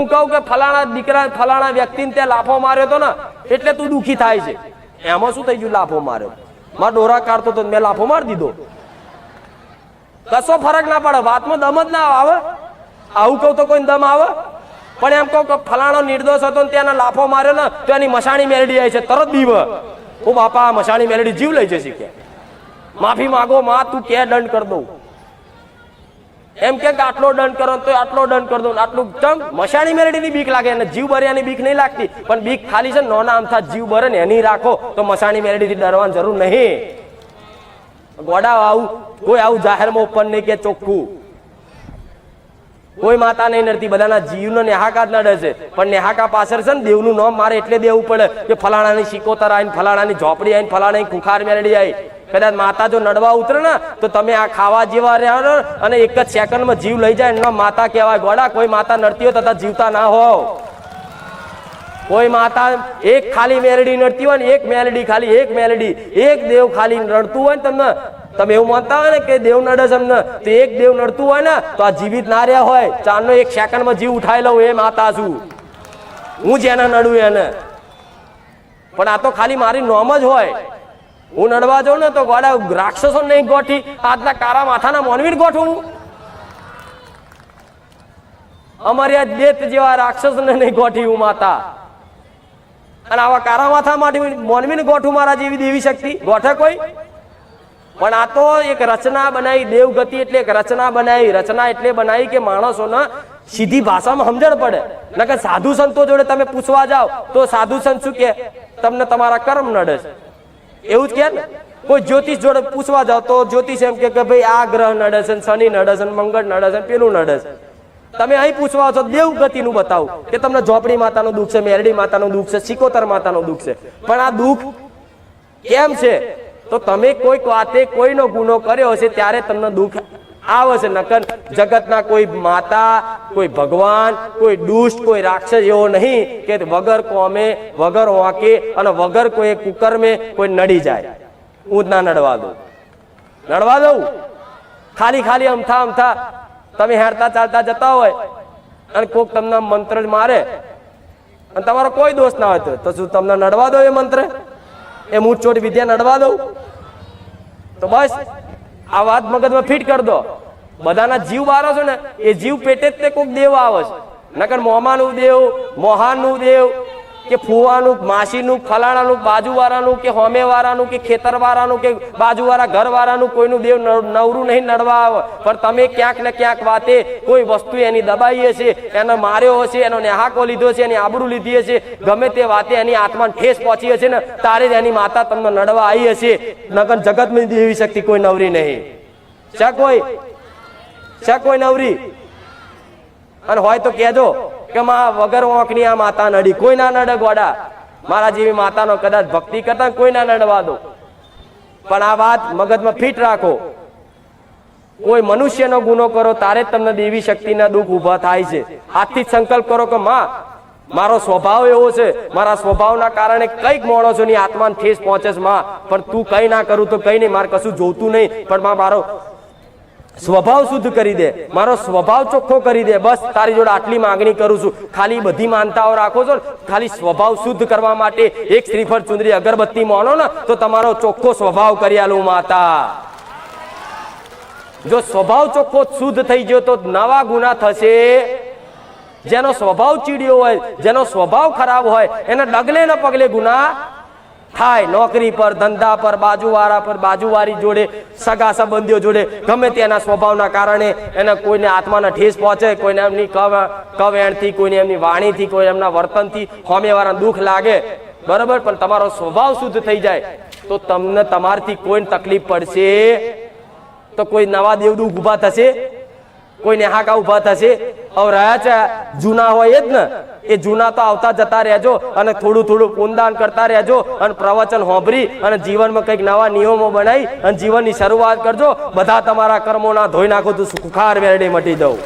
હું કહું કે ફલાણા દીકરા, ફલાણા વ્યક્તિને ત્યાં લાફો માર્યો હતો ને, એટલે તું દુખી થાય છે. એમાં શું થઈ ગયું? લાફો માર્યો. મારા ડોરા કાઢતો તો મેં લાફો મારી દીધો. કશો ફરક ના પડે. વાતમાં દમ જ ના આવે. આવું કહું તો કોઈ દમ આવે? પણ એમ કહું કે ફલાણો નિર્દોષ હતો ને ત્યાંના લાફો માર્યો ને, તો એની મસાણી મેલડી આવી છે. તરત બીવ. ઓ બાપા મસાણી મેલડી જીવ લઈ જશે કે માફી માંગો, માં, તું કે દંડ કર દઉં? એમ કે આટલો દંડ કરો તો આટલો દંડ કરી દો આટલું ચમ મશાણી મેરડીની બીક લાગે અને જીવ ભર્યાની બીક નહીં લાગતી. પણ બીક ખાલી છે નોના આમથા જીવ બરે ને એની રાખો તો મશાણી મેરડીથી ડરવાની જરૂર નહીં. ગોડા આવું, કોઈ આવું જાહેરમાં ઉપર નહીં કે ચોખ્ખું. કોઈ માતા નહીં નડતી, બધાના જીવનો નેહાકા જ નડે છે. પણ નેહાકા પાછળ છે ને દેવનું નામ મારે એટલે દેવું પડે કે ફલાણાની શિકોતર આવીને ફલાણાની ઝોપડી આવીને ફલાણાની ખુખાર મેરડી આવી કદાચ માતા જો નડવા ઉતરે ને, તો તમે આ ખાવા જેવા રહ્યા અને એક જ સેકન્ડમાં જીવ લઈ જાય એમના માતા કહેવાય, ગોડા, કોઈ માતા નડતી હોય તથા જીવતા ના હોવ. કોઈ માતા એક ખાલી મેલડી નડતી હોય ને, એક મેલડી ખાલી, એક મેલડી, એક દેવ ખાલી નડતું હોય ને તમને, તમે એવું માનતા હોય ને કે દેવ નડે છે એમને, તો એક દેવ નડતું હોય ને, તો આ જીવિત ના રહ્યા હોય. ચારનો એક સેકન્ડમાં જીવ ઉઠાઈ લઉં એ માતા છું. હું જેને નડું એને. પણ આ તો ખાલી મારી નોમ જ હોય. હું નડવા જાઉં ને તો ગોડા રાક્ષસો નહીં ગોઠી આજના કારા માથાના મોનવીર ગોઠું અમારી આ દેત જેવા રાક્ષસને નહીં ગોઠી હું માતા. અને આવા કારા માથા માટે મોનવીને ગોઠું મારા જેવી દેવી શક્તિ? ગોઠે કોઈ? પણ આ તો એક રચના બનાવી, દેવગતિ એટલે એક રચના બનાવી, રચના એટલે બનાવી કે માણસોને સીધી ભાષામાં સમજણ પડે. નકર સાધુ સંતો જોડે તમે પૂછવા જાઓ, તો સાધુ સંત શું કે તમને તમારા કર્મ નડે છે. એવું જ કે ને? કોઈ જ્યોતિષ જોડે પૂછવા જાવ તો જ્યોતિષ એમ કે ભાઈ આ ગ્રહ નડે છે શનિ નડે છે મંગળ નડે છે પેલું નડે છે. તમે અહીં પૂછવા છો દેવ ગતિનું બતાવું કે તમને ઝોપડી માતાનું દુઃખ છે, મેરડી માતાનું દુઃખ છે, સિકોતર માતાનું દુઃખ છે. પણ આ દુઃખ કેમ છે? તો તમે કોઈક વાતે કોઈનો ગુનો કર્યો હશે ત્યારે તમને દુઃખ આવે છે નકર જગતના કોઈ માતા, કોઈ ભગવાન, કોઈ દુષ્ટ, કોઈ રાક્ષસ એવો નહીં કે વગર કોમે, વગર વાંકે અને વગર કોઈ કુકર્મે કોઈ નડી જાય. હું ના નડવા દઉં. નડવા દઉં? ખાલી ખાલી અમથા અમથા તમે હેરતા ચાલતા જતા હોય અને કોક તમને મંત્ર મારે. અને તમારો કોઈ દોષ ના હોય તો- તો શું તમને નડવા દો એ મંત્ર? એ મૂળ ચોટ વિદ્યા નડવા દઉં? તો બસ. આ વાત મગજમાં ફિટ કરી દો. બધાના જીવ બારો છો ને, એ જીવ પેટે જ તે કોઈક દેવ આવે છે. નકર મોમાનું દેવ, મોહાનનું દેવ કે ફુવાનું, માસીનું, ફલાણાનું બાજુવાળાનું કે હોમેવાળાનું કે ખેતરવાળાનું કે બાજુવાળા ઘરવાળાનું કોઈનું દેવ નવરું નહીં નડવા આવે. પણ તમે ક્યાંક ને ક્યાંક વાતે કોઈ વસ્તુ એની દબાઈ હશે એનો માર્યો હશે, એનો નેહાકો લીધો છે, એની આબરૂ લીધી હશે, ગમે તે વાતે એની આત્માને ઠેસ પહોંચી હશે ને, તારે જ એની માતા તમને નડવા આવી હશે. નગર જગતમાં દેવી શક્તિ કોઈ નવરી નહીં. છે કોઈ? છે કોઈ નવરી? અને હોય તો કહેજો. કે માં વગર ઓંકની આ માતા નડી. કોઈ ના નડે ગોડા મારા જેવી માતાનો કદાચ ભક્તિ કરતા કોઈ ના નડવા દો. પણ આ વાત મગજમાં ફિટ રાખો. કોઈ મનુષ્યનો ગુનો કરો, તારે જ તમને દેવી શક્તિના દુઃખ ઊભા થાય છે. હાથથી સંકલ્પ કરો કે, માં, મારો સ્વભાવ એવો છે. મારા સ્વભાવના કારણે કંઈક માણસોની આત્માને ઠેસ પહોંચે છે, માં. પણ તું કઈ ના કરું તો કઈ નહીં. મારે કશું જોતું નહીં. પણ માં, મારો સ્વભાવ શુદ્ધ કરી દે. મારો સ્વભાવ ચોખ્ખો કરી દે. બસ, તારી જોડે આટલી માંગણી કરું છું. ખાલી બધી માનતાઓ રાખો છો ખાલી સ્વભાવ શુદ્ધ કરવા માટે એક શ્રીફળ ચુંદરી અગરબત્તી માનો ને, તો તમારો ચોખ્ખો સ્વભાવ કરી આલું માતા. જો સ્વભાવ ચોખ્ખો શુદ્ધ થઈ ગયો તો નવા ગુના થશે. જેનો સ્વભાવ ચીડ્યો હોય, જેનો સ્વભાવ ખરાબ હોય, એને ડગલે ને પગલે ગુના થાય નોકરી પર, ધંધા પર, બાજુવાળા પર, બાજુવાળી જોડે, સગા સંબંધીઓ જોડે, ગમે તેના સ્વભાવના કારણે એને કોઈને આત્માના ઠેસ પહોંચે, કોઈને એમની કવ, કવેણથી, કોઈને એમની વાણીથી, કોઈ એમના વર્તનથી હોમેવાળા દુઃખ લાગે. બરાબર? પણ તમારો સ્વભાવ શુદ્ધ થઈ જાય. તો તમને તમારથી કોઈને તકલીફ પડશે. તો કોઈ નવા દેવદૂત ઊભા થશે? કોઈ નેહાકા ઊભા થશે? હવે રહ્યા છે. જૂના હોય જ ને. એ જૂના તો આવતા જતા રહેજો અને થોડું થોડું પુનદાન કરતા રહેજો અને પ્રવચન હોંભરી અને જીવનમાં કંઈક નવા નિયમો બનાવી અને જીવનની શરૂઆત કરજો. બધા તમારા કર્મોના ધોઈ નાખો, તો સુખાર વેરડી મટી દઉં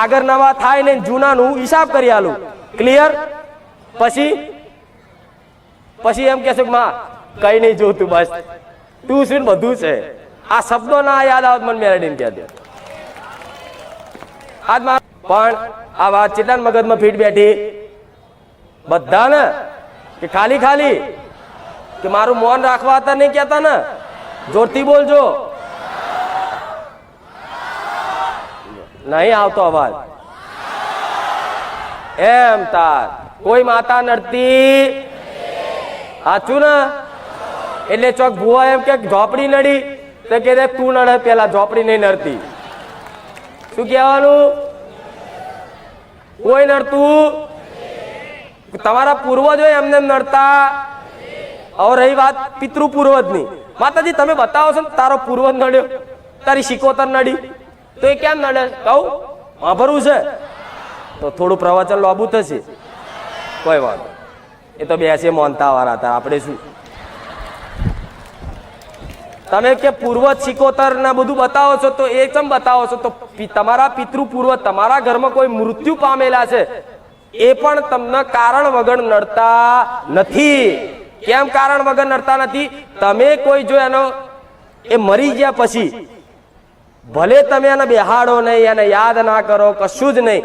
આગળ નવા થાય ને જૂનાનું હિસાબ કરી આલું. ક્લિયર પછી? પછી એમ કેશું કે માં, કઈ નહીં જોતું, બસ. તું શું બધું છે. આ શબ્દો ના યાદ આવત મને મેરેડીને કહે દે આજ મારા પણ આ વાત ચેટલા મગજમાં ફીટ બેઠી. બધાને કે ખાલી ખાલી કે મારું મૌન રાખવા હતા નહીં કહેતા ને? જોરથી બોલજો. નહીં આવતો અવાજ. એમ તાર. કોઈ માતા નડતી. સાચું ને? એટલે ચોક ભુવા એમ કે ઝોપડી નડી. તો કે તું નડે, પેલા ઝોપડી નહીં નડતી. શું કહેવાનું? કોઈ નડતું? તમારા પૂર્વજો એમને નડતા. હવે રહી વાત પિતૃ પૂર્વજની માતાજી, તમે બતાવો છો ને, તારો પૂર્વજ નડ્યો, તારી શિકોતર નડી. તો એ કેમ નડે? કહું? વાંભરવું છે. તો થોડું પ્રવચન લોબુ થશે. કોઈ વાત એ તો બેસે મોનતા વાળા હતા. આપણે શું? તમે કે પૂર્વજ શિકોતર ને બધું બતાવો છો, તો એ ચમ બતાવો છો? તો તમારા પિતૃ પૂર્વ, તમારા ઘરમાં કોઈ મૃત્યુ પામેલા છે? એ પણ તમને કારણ વગર નડતા નથી. કેમ કારણ વગર નડતા નથી? તમે કોઈ જો એનો, એ મરી ગયા પછી, ભલે તમે એને બેહાડો નહીં, એને યાદ ના કરો, કશું જ નહીં.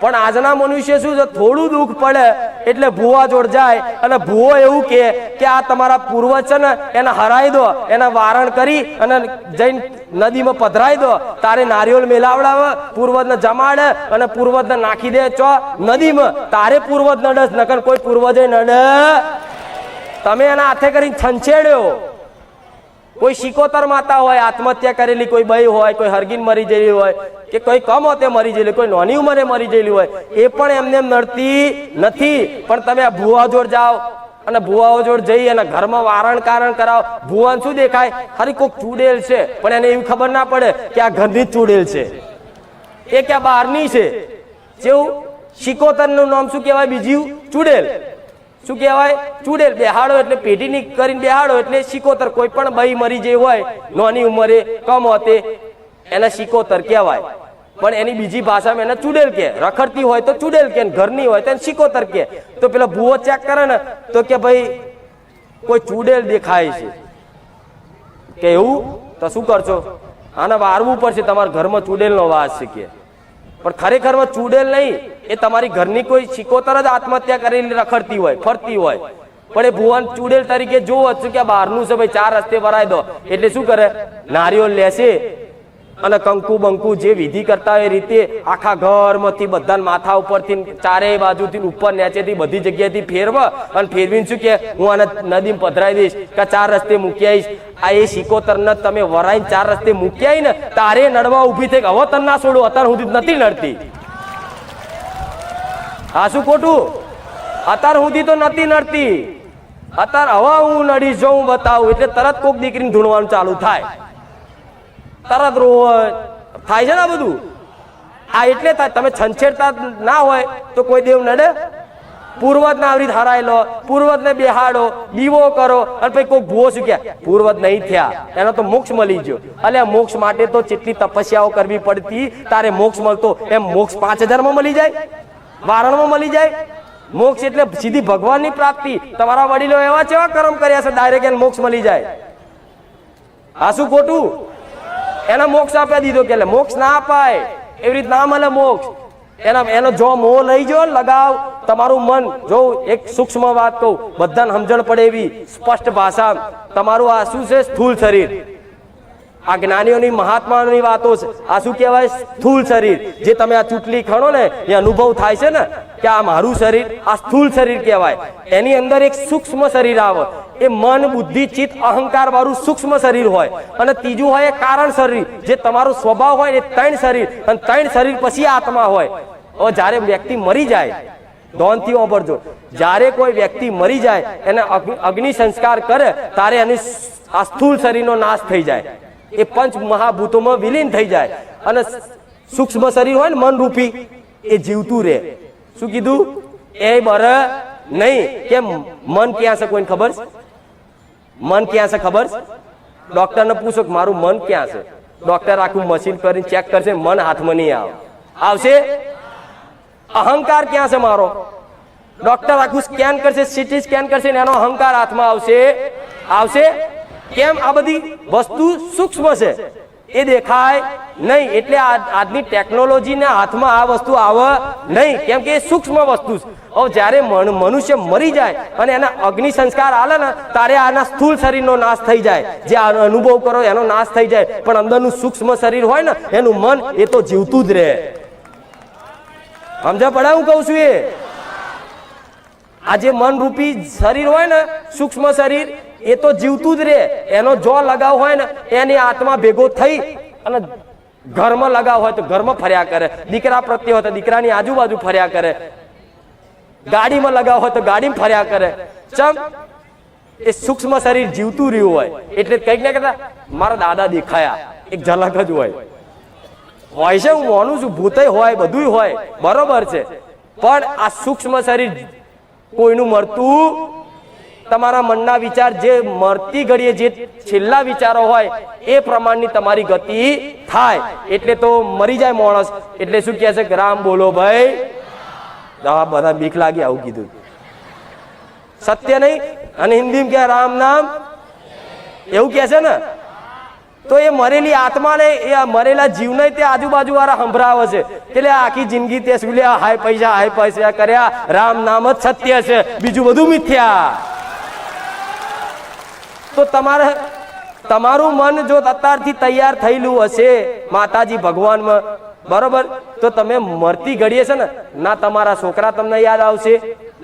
પણ આજના મનુષ્ય શું છે? થોડું દુઃખ પડે એટલે ભૂવા જોડ જાય અને ભૂવો એવું કે કે આ તમારા પૂર્વજ છે ને, એને હરાઈ દો, એને વારણ કરી અને જઈને નદીમાં પધરાઈ દો. તારે નારિયેળ મેલાવડાવે, પૂર્વજને જમાડે અને પૂર્વજને નાખી દે ચો નદીમાં. તારે પૂર્વજ નડસ નકર કોઈ પૂર્વજે નડે. તમે એના હાથે કરીને છંછેડ્યો. કોઈ શિકોતર માતા હોય, આત્મહત્યા કરેલી કોઈ બઈ હોય, કોઈ હરગીન મરી ગયેલી હોય, કે કોઈ કમ હોતે મરી ગયેલી કોઈ નાની ઉંમરે મરી ગયેલી હોય, એ પણ એમને એમ નડતી નથી. પણ તમે આ ભુવા જોડ જાઓ અને ભુવાઓ જોડ જઈ અને ઘરમાં વારણ કારણ કરાવો. ભુવાન શું દેખાય? ખરી કોઈક ચૂડેલ છે, પણ એને એવી ખબર ના પડે કે આ ઘરની ચૂડેલ છે. એ ક્યાં બહારની છે? જેવું શિકોતરનું નામ શું કહેવાય બીજું? ચૂડેલ. શું કહેવાય? ચૂડેલ બેહાડો એટલે પેઢીની કરીને બેહાડો એટલે શિકોતર કોઈ પણ બઈ મરી જે હોય, નાની ઉંમરે કમ હોતે એને શિકોતર કહેવાય. પણ એની બીજી ભાષામાં એને ચૂડેલ કે રખડતી હોય તો ચૂડેલ કે ઘરની હોય તો એને શિકોતર કે તો પેલા ભૂવો ચેક કરે ને તો કે ભાઈ, કોઈ ચૂડેલ દેખાય છે. કે એવું? તો શું કરશો? આને વારવું પડશે, તમારા ઘરમાં ચૂડેલનો વાસ છે કે. પણ ખરેખરમાં ચૂડેલ નહીં. એ તમારી ઘરની કોઈ શિકોતર જ આત્મહત્યા કરીને રખડતી હોય, ફરતી હોય. પણ એ ભુવન ચુડેલ તરીકે જોવો છું કે બહારનું છે, ભાઈ ચાર રસ્તે ભરાઈ દો. એટલે શું કરે? નારિયેળ લેશે અને કંકુ બંકુ જે વિધિ કરતા હોય રીતે આખા ઘરમાંથી બધા માથા ઉપરથી ચારેય બાજુથી ઉપર નીચેથી બધી જગ્યાએથી ફેરવ અને ફેરવીને શું કે, હું આને નદીમાં પધરાઈ દઈશ કે ચાર રસ્તે મૂકી આવીશ. આ એ શિકોતર ને તમે વરાઈને ચાર રસ્તે મૂકી આવી ને તારે નડવા ઊભી થઈ હવે તને ના છોડું, અત્યારે સુધી નથી નડતી. હા શું ખોટું અત્યાર સુધી તો નથી નડતી. અત્યારે હવે હું નડી, જો હું બતાવું. એટલે તરત કોક દીકરીને ધૂણવાનું ચાલુ થાય. તરત રો થાય છે ને બધું? આ એટલે થાય. તમે છંછેડતા ના હોય તો કોઈ દેવ નડે? પૂર્વજ ના આવરી હરાય લો પૂર્વજ ને બેહાડો, દીવો કરો, અને પછી કોઈ ભૂવો શું કે પૂર્વજ નહીં થયા. એનો તો મોક્ષ મળી ગયો. અલે મોક્ષ માટે તો જેટલી તપસ્યાઓ કરવી પડતી, તારે મોક્ષ મળતો, એમ મોક્ષ પાંચ હજારમાં મળી જાય? વારણમાં મળી જાય. મોક્ષ એટલે સીધી ભગવાનની પ્રાપ્તિ. તમારા વડીલો એવા કેવા કર્મ કર્યા છે ડાયરેક્ટ એને મોક્ષ મળી જાય. આ શું ખોટું? એને મોક્ષ આપી દીધો કે મોક્ષ ના અપાય. એવી રીત ના મળે મોક્ષ. એના, એનો જો મોહ લઈ જો લગાવ. તમારું મન, જો એક સૂક્ષ્મ વાત કહું, બધાને સમજણ પડે એવી સ્પષ્ટ ભાષા. તમારું આ શું છે? સ્થૂળ શરીર. આ જ્ઞાનીઓની મહાત્માઓની વાતો છે. આ શું કહેવાય? સ્થૂળ શરીર. જે તમે આ ચૂંટલી ખણો ને, એ અનુભવ થાય છે ને, કે આ મારું શરીર, આ સ્થૂળ શરીર કહેવાય. એની અંદર એક સૂક્ષ્મ શરીર આવે. એ મન, બુદ્ધિ, ચિત્ત, અહંકાર વાળું સૂક્ષ્મ શરીર હોય. અને ત્રીજું હોય એ કારણ શરીર. જે તમારો સ્વભાવ હોય એ ત્રણ શરીર. અને ત્રણ શરીર પછી આત્મા હોય. હવે જ્યારે વ્યક્તિ મરી જાય ધોનથી ઓબરજો જ્યારે કોઈ વ્યક્તિ મરી જાય, એને અગ્નિ- સંસ્કાર કરે, ત્યારે એની આ સ્થૂળ શરીરનો નાશ થઈ જાય. એ પંચ મહાભૂતોમાં વિલીન થઈ જાય. અને સૂક્ષ્મ શરીર હોય ને મન રૂપી એ જીવતું રહે. શું કીધું? એ બર નહીં. કેમ? મન ક્યાં છે કોઈને ખબર? મન ક્યાં છે ખબર? ડોક્ટરને પૂછો મારું મન ક્યાં છે? ડોક્ટર આખું મશીન કરીને ચેક કરશે, મન હાથમાં નહીં આવે. આવશે? અહંકાર ક્યાં છે મારો? ડોક્ટર આખું સ્કેન કરશે સીટી સ્કેન કરશે ને એનો અહંકાર હાથમાં આવશે. આવશે? કેમ આ બધી વસ્તુ સૂક્ષ્મ છે? એ દેખાય નહીં. એટલે આજની ટેકનોલોજીના હાથમાં આ વસ્તુ આવે નહીં. કેમ કે એ સૂક્ષ્મ વસ્તુ છે. જ્યારે મનુષ્ય મરી જાય અને એના અગ્નિ સંસ્કાર આલે ને ત્યારે આના સ્થૂળ શરીરનો નાશ થઈ જાય. જે આનો અનુભવ કરો એનો નાશ થઈ જાય. પણ અંદરનું સૂક્ષ્મ શરીર હોય ને, એનું મન એ તો જીવતું જ રહે. સમજા પડે હું કહું છું એ? આ જે મન રૂપી શરીર હોય ને, સૂક્ષ્મ શરીર એ તો જીવતું જ રહે એનો જો લગાવ હોય ને, એની આત્મા ભેગો થઈ અને ઘરમાં લગાવ હોય તો ઘરમાં ફર્યા કરે. દીકરા પ્રત્યે હોય તો દીકરાની આજુબાજુ ફર્યા કરે. ગાડીમાં લગાવ હોય તો ગાડીમાં ફર્યા કરે. ચમ, એ સૂક્ષ્મ શરીર જીવતું રહ્યું હોય. એટલે કંઈક ને કહેતા, મારા દાદા દેખાયા. એક ઝલક જ હોય. હોય છે, હું માનું છું ભૂતય હોય, બધુંય હોય. બરોબર છે. પણ આ સૂક્ષ્મ શરીર કોઈનું મરતું તમારા મનના વિચાર જે મરતી ઘડીએ, જે છેલ્લા વિચારો હોય, એ પ્રમાણની તમારી ગતિ થાય. એટલે તો મરી જાય માણસ. એટલે શું કહે છે કે, રામ બોલો ભાઈ. આ બધા બીક લાગી આવું કીધું. સત્ય નહીં, અને હિન્દીમાં કે રામ નામ. એવું કહે છે ને? તો એ મરેલી આત્માને, એ મરેલા જીવને તે આજુબાજુ વાળા સંભળાવે છે. એટલે આખી જિંદગી તે શું લે હાય પૈસા હાય પૈસા કર્યા, રામ નામ જ સત્ય છે, બીજું બધું મિથ્યા. તો તમારે તમારું મન જો અત્યારથી તૈયાર થયેલું હશે, માતાજી ભગવાનમાં, બરોબર? તો તમે મરતી ઘડીએ છે ને, ના તમારા છોકરા તમને યાદ આવશે,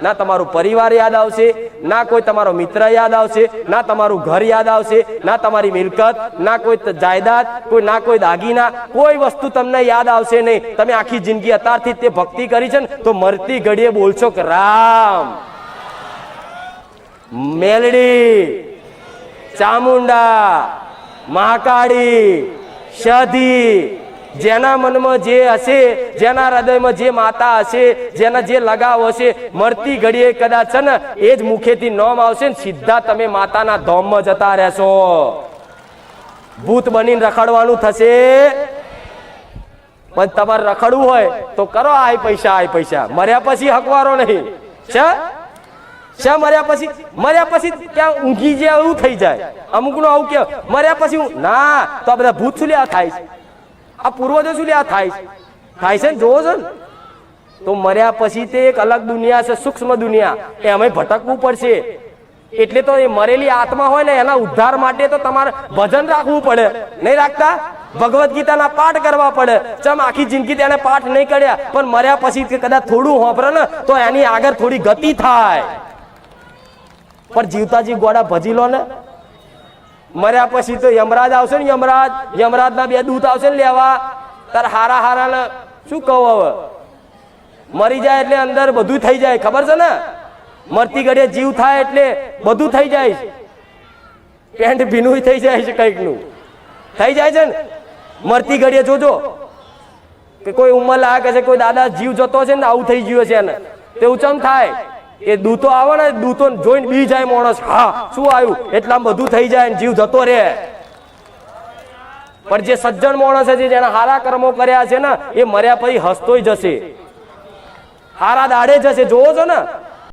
ના તમારું પરિવાર યાદ આવશે, ના કોઈ તમારો મિત્ર યાદ આવશે, ના તમારું ઘર યાદ આવશે, ના તમારી મિલકત, ના કોઈ જાયદાદ, કોઈ, ના કોઈ દાગીના, કોઈ વસ્તુ તમને યાદ આવશે નહીં. તમે આખી જિંદગી અત્યારથી તે ભક્તિ કરી છે ને, તો મરતી ઘડીએ બોલશો કે રામ. મેલડી. ચામુંડા, મહાકાળી, શધી, જેના મનમાં જે હશે, જેના હૃદયમાં જે માતા હશે, જેના જે લગાવ હશે મરતી ઘડીએ કદાચ છે ને, એ જ મુખેથી નોમ આવશે ને, સીધા તમે માતાના ધોમમાં જતા રહેશો. ભૂત બનીને રખડવાનું થશે. પણ તમારે રખડવું હોય તો કરો આ પૈસા, આય પૈસા. મર્યા પછી હકવારો નહીં. છે? શા મર્યા પછી? મર્યા પછી ત્યાં ઊંઘી જે એવું થઈ જાય. અમુકનું આવું કે, મર્યા પછી ના, તો આ બધા ભૂત શું આ થાય છે? આ પૂર્વજો શું આ થાય છે? થાય છે ને? જોવો છો ને? તો મર્યા પછી તે એક અલગ દુનિયા છે, સૂક્ષ્મ દુનિયા. એ અમે ભટકવું પડશે. એટલે તો એ મરેલી આત્મા હોય ને, એના ઉદ્ધાર માટે તો તમારે ભજન રાખવું પડે. નહીં રાખતા? ભગવદ્ ગીતાના પાઠ કરવા પડે. ચમ આખી જિંદગી તેને પાઠ નહીં કર્યા. પણ મર્યા પછી કદાચ થોડું હોંભરે ને, તો એની આગળ થોડી ગતિ થાય. પણ જીવતાજી ગોડા ભજી લો ને. મર્યા પછી તો યમરાજ આવશે ને, યમરાજ. યમરાજના બે દૂત આવશે ને લેવા. તાર હારા હારા ને શું કહું હવે? મરી જાય એટલે અંદર બધું થઈ જાય, ખબર છે ને? મરતી ઘડીએ જીવ થાય એટલે બધું થઈ જાય. પેન્ટ ભીનું થઈ જાય છે કંઈકનું. થઈ જાય છે ને? મરતી ઘડીએ જોજો. કે કોઈ ઉંમર લાગે છે, કોઈ દાદા જીવ જતો છે ને, આવું થઈ ગયું છે એને. તેવું ચમ થાય? એ દૂતો આવે ને, દૂતો જોઈને બી જાય માણસ, હા, શું આવ્યું? એટલા બધું થઈ જાય જીવ જતો રે પણ જે સજ્જન માણસ છે જેના હારા કર્મો કર્યા છે ને, એ મર્યા પછી હસતોય જશે. હારા દાડે જશે, જોવો છો ને?